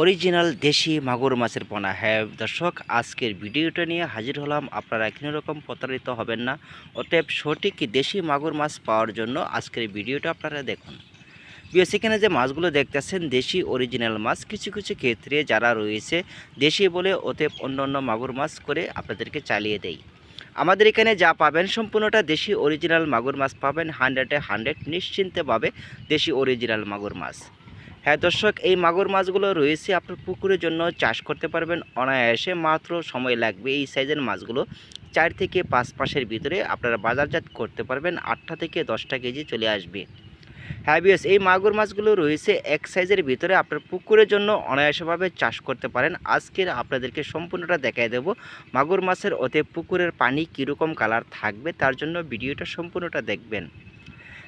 Original দেশি মাগুর মাছের পোনা। হ্যাঁ দর্শক, আজকের ভিডিওটা নিয়ে হাজির হলাম। আপনারা কোনো রকম প্রতারিত হবেন না। অতএব সঠিক দেশি মাগুর মাছ পাওয়ার জন্য আজকের ভিডিওটা আপনারা দেখুন। বিয়স এখানে যে মাছগুলো দেখতেছেন, দেশি অরিজিনাল মাছ, কিছু কিছু ক্ষেত্রে যারা রয়েছে দেশি বলে, অতএব অন্য অন্য মাগুর মাছ করে আপনাদেরকে চালিয়ে দেয় আমাদের এখানে যা পাবেন, সম্পূর্ণটা দেশি অরিজিনাল মাগুর মাছ পাবেন। হান্ড্রেডে হান্ড্রেড নিশ্চিন্তে পাবে দেশি অরিজিনাল মাগুর মাছ। হ্যাঁ দর্শক, এই মাগুর মাছগুলো রয়েছে আপনার পুকুরের জন্য চাষ করতে পারবেন। অনায়াসে মাত্র সময় লাগবে এই সাইজের মাছগুলো। চার থেকে পাঁচ মাসের ভিতরে আপনারা বাজারজাত করতে পারবেন। আটটা থেকে দশটা কেজি চলে আসবে। হ্যাঁ বিয়স এই মাগুর মাছগুলো রয়েছে এক সাইজের ভিতরে আপনার পুকুরের জন্য অনায়াসভাবে চাষ করতে পারেন। আজকের আপনাদেরকে সম্পূর্ণটা দেখাই দেব। মাগুর মাছের ওতে পুকুরের পানি কীরকম কালার থাকবে, তার জন্য ভিডিওটা সম্পূর্ণটা দেখবেন।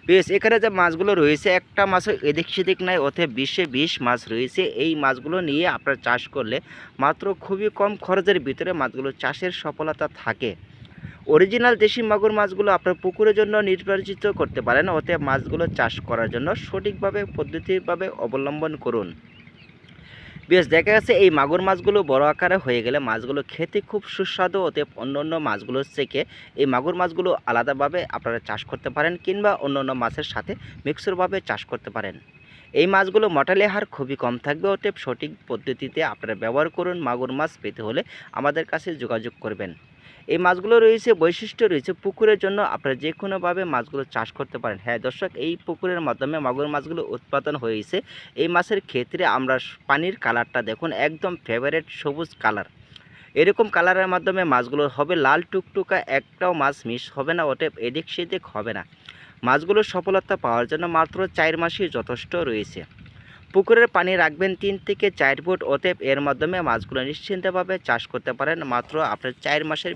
বেশ, এখানে যে মাছগুলো রয়েছে, একটা মাছও এদিক সেদিক নাই ওতে বিশে বিশ মাছ রয়েছে। এই মাছগুলো নিয়ে আপনার চাষ করলে মাত্র খুবই কম খরচের ভিতরে মাছগুলো চাষের সফলতা থাকে। অরিজিনাল দেশি মাগুর মাছগুলো আপনার পুকুরের জন্য নির্বাচিত করতে পারেন ওতে মাছগুলো চাষ করার জন্য সঠিকভাবে, পদ্ধতিভাবে অবলম্বন করুন। বেশ, দেখা গেছে এই মাগুর মাছগুলো বড় আকারে হয়ে গেলে মাছগুলো খেতে খুব সুস্বাদু, অতএব অন্য অন্য মাছগুলোর থেকে এই মাগুর মাছগুলো আলাদাভাবে আপনারা চাষ করতে পারেন কিংবা অন্য অন্য মাছের সাথে মিক্সরভাবে চাষ করতে পারেন। এই মাছগুলো মটালে হার খুবই কম থাকবে, অতএব সঠিক পদ্ধতিতে আপনারা ব্যবহার করুন মাগুর মাছ পেতে হলে আমাদের কাছে যোগাযোগ করবেন। এই মাছগুলো রয়েছে, বৈশিষ্ট্য রয়েছে পুকুরের জন্য। আপনারা যে কোনোভাবে মাছগুলো চাষ করতে পারেন। হ্যাঁ দর্শক, এই পুকুরের মাধ্যমে মাগুর মাছগুলো উৎপাদন হয়েছে। এই মাছের ক্ষেত্রে আমরা পানির কালারটা দেখুন, একদম ফেভারেট সবুজ কালার। এরকম কালারের মাধ্যমে মাছগুলো হবে, লাল টুকটুকা একটাও মাছ মিস হবে না ওটা এদিক সেদিক হবে না। মাছগুলোর সফলতা পাওয়ার জন্য মাত্র চার মাসই যথেষ্ট রয়েছে। পুকুরের পানি রাখবেন তিন থেকে চার ফুট অতএব এর মাধ্যমে মাছগুলো নিশ্চিন্তভাবে চাষ করতে পারেন। মাত্র আপনার চার মাসের